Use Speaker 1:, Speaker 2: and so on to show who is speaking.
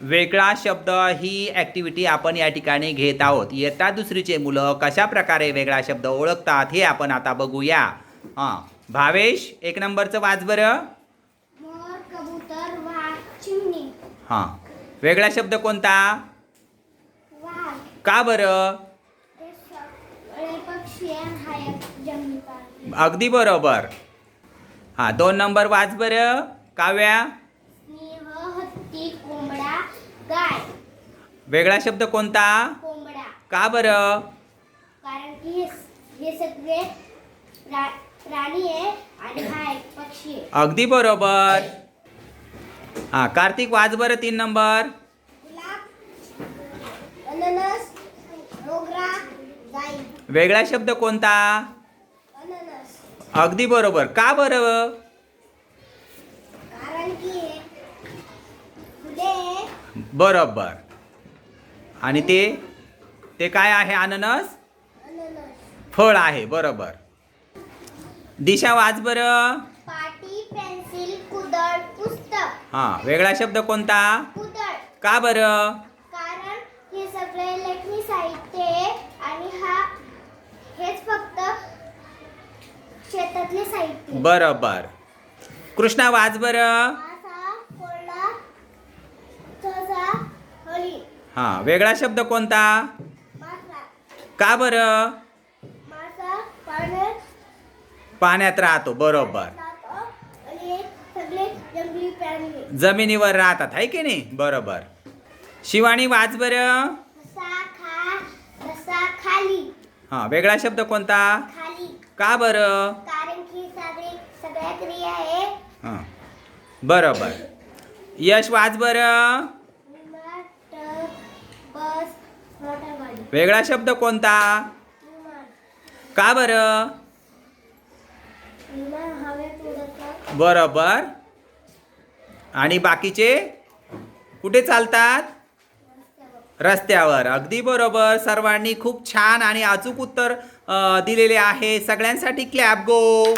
Speaker 1: वेगळा शब्द ही ॲक्टिव्हिटी आपण या ठिकाणी घेत आहोत. इयत्ता दुसरीचे मुलं कशा प्रकारे वेगळा शब्द ओळखतात हे आपण आता बघूया. हां भावेश एक नंबरचं वाच बरं. हां वेगळा शब्द कोणता? का बरं? अगदी बरोबर. हां दोन नंबर वाच बरं. काव्या.
Speaker 2: हत्ती कोंबडा गाय.
Speaker 1: वेगळा शब्द कोणता?
Speaker 2: कोंबडा.
Speaker 1: का बरं?
Speaker 2: कारण की हे हे सगळे प्रा- प्राणी आहे आणि हा एक पक्षी आहे.
Speaker 1: अगदी बरोबर. हां कार्तिक वाच बरं तीन नंबर.
Speaker 2: गुलाब अननस मोगरा जाई
Speaker 1: वेगळा शब्द कोणता?
Speaker 2: अननस.
Speaker 1: अगदी बरोबर. का बरं
Speaker 2: कारण की हे फुले आहे
Speaker 1: बरोबर. आणि ते ते काय आहे? अननस? फळ आहे बरोबर. दिशा वाच बरं.
Speaker 2: पाटी पेन्सिल कुदळ पुस्तक.
Speaker 1: हां वेगळा शब्द कोणता?
Speaker 2: कुदळ.
Speaker 1: का बरं?
Speaker 2: कारण हे सगळे लेखनी साहित्य आहे आणि हा हेच फक्त शेतातले साहित्य आहे.
Speaker 1: बरोबर. कृष्णा वाच बरं. हां वेगळा शब्द कोणता? का बरं?
Speaker 2: पाण्यात
Speaker 1: राहतो बरोबर. जमिनीवर राहतात आहे की नाही? बरोबर. शिवानी वाच बरं.
Speaker 2: हा
Speaker 1: हां वेगळा शब्द कोणता? का बरं? हां बरोबर. यश वाच बरं. वेगळा शब्द कोणता? का बरं? बरोबर. आणि बाकीचे? कुठे चालतात?
Speaker 2: रस्त्यावर.
Speaker 1: अगदी बरोबर. सर्वांनी खूप छान आणि अचूक उत्तर दिलेले आहे. सगळ्यांसाठी क्लॅप गो